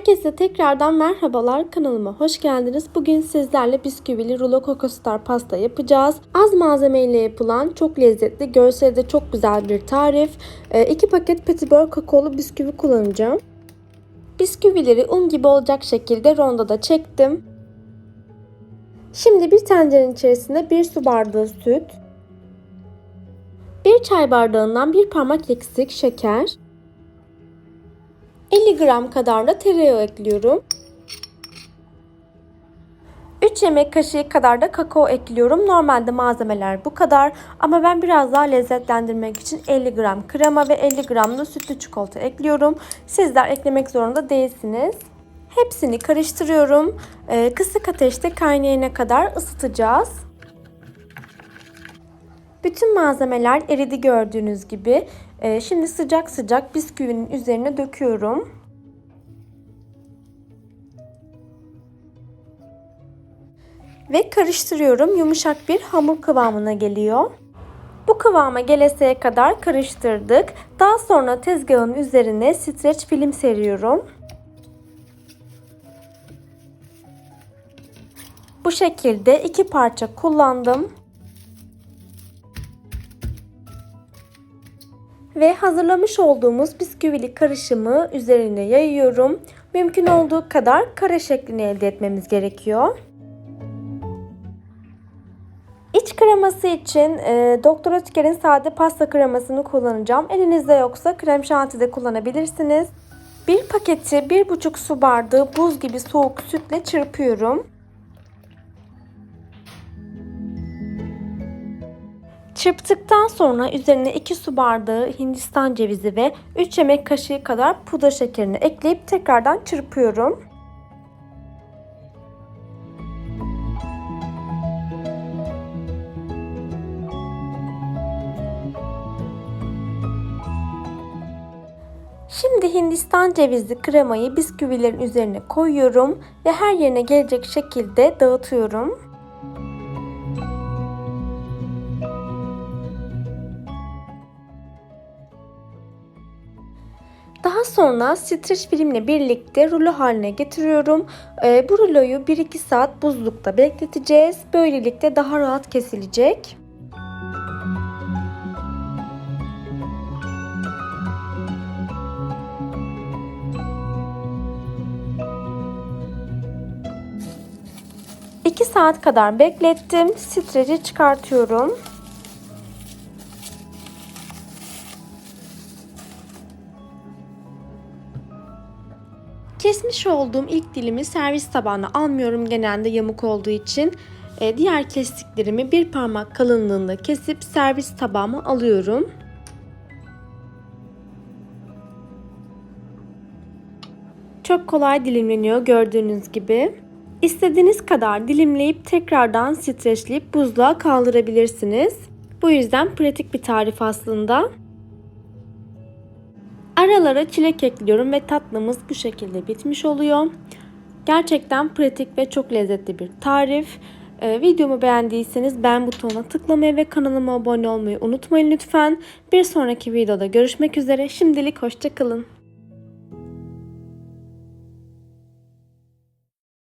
Herkese tekrardan merhabalar kanalıma hoş geldiniz. Bugün sizlerle bisküvili rulo Coco Star pasta yapacağız. Az malzemeyle yapılan çok lezzetli, görseli de çok güzel bir tarif. 2 paket petibör kakaolu bisküvi kullanacağım. Bisküvileri un gibi olacak şekilde rondoda çektim. Şimdi bir tencerenin içerisine 1 su bardağı süt, 1 çay bardağından bir parmak eksik şeker, 50 gram kadar da tereyağı ekliyorum. 3 yemek kaşığı kadar da kakao ekliyorum. Normalde malzemeler bu kadar ama ben biraz daha lezzetlendirmek için 50 gram krema ve 50 gram da sütlü çikolata ekliyorum. Sizler eklemek zorunda değilsiniz. Hepsini karıştırıyorum. Ee, kısık ateşte kaynayana kadar ısıtacağız. Bütün malzemeler eridi gördüğünüz gibi. Ee, şimdi sıcak sıcak bisküvinin üzerine döküyorum. Ve karıştırıyorum. Yumuşak bir hamur kıvamına geliyor. Bu kıvama geleseye kadar karıştırdık. Daha sonra tezgahın üzerine streç film seriyorum. Bu şekilde iki parça kullandım. Ve hazırlamış olduğumuz bisküvili karışımı üzerine yayıyorum. Mümkün olduğu kadar kare şeklini elde etmemiz gerekiyor. Kreması için e, Doktor Ötker'in sade pasta kremasını kullanacağım. Elinizde yoksa krem şanti de kullanabilirsiniz. Bir paketi 1,5 su bardağı buz gibi soğuk sütle çırpıyorum. Çırptıktan sonra üzerine 2 su bardağı hindistan cevizi ve 3 yemek kaşığı kadar pudra şekerini ekleyip tekrardan çırpıyorum. Şimdi hindistan cevizli kremayı bisküvilerin üzerine koyuyorum ve her yerine gelecek şekilde dağıtıyorum. Daha sonra streç filmle birlikte rulo haline getiriyorum. Ee, bu ruloyu 1-2 saat buzlukta bekleteceğiz. Böylelikle daha rahat kesilecek. İki saat kadar beklettim. Streci çıkartıyorum. Kesmiş olduğum ilk dilimi servis tabağına almıyorum genelde yamuk olduğu için. Ee, diğer kestiklerimi bir parmak kalınlığında kesip servis tabağıma alıyorum. Çok kolay dilimleniyor gördüğünüz gibi. İstediğiniz kadar dilimleyip tekrardan streçleyip buzluğa kaldırabilirsiniz. Bu yüzden pratik bir tarif aslında. Aralara çilek ekliyorum ve tatlımız bu şekilde bitmiş oluyor. Gerçekten pratik ve çok lezzetli bir tarif. Ee, videomu beğendiyseniz beğen butonuna tıklamayı ve kanalıma abone olmayı unutmayın lütfen. Bir sonraki videoda görüşmek üzere. Şimdilik hoşçakalın.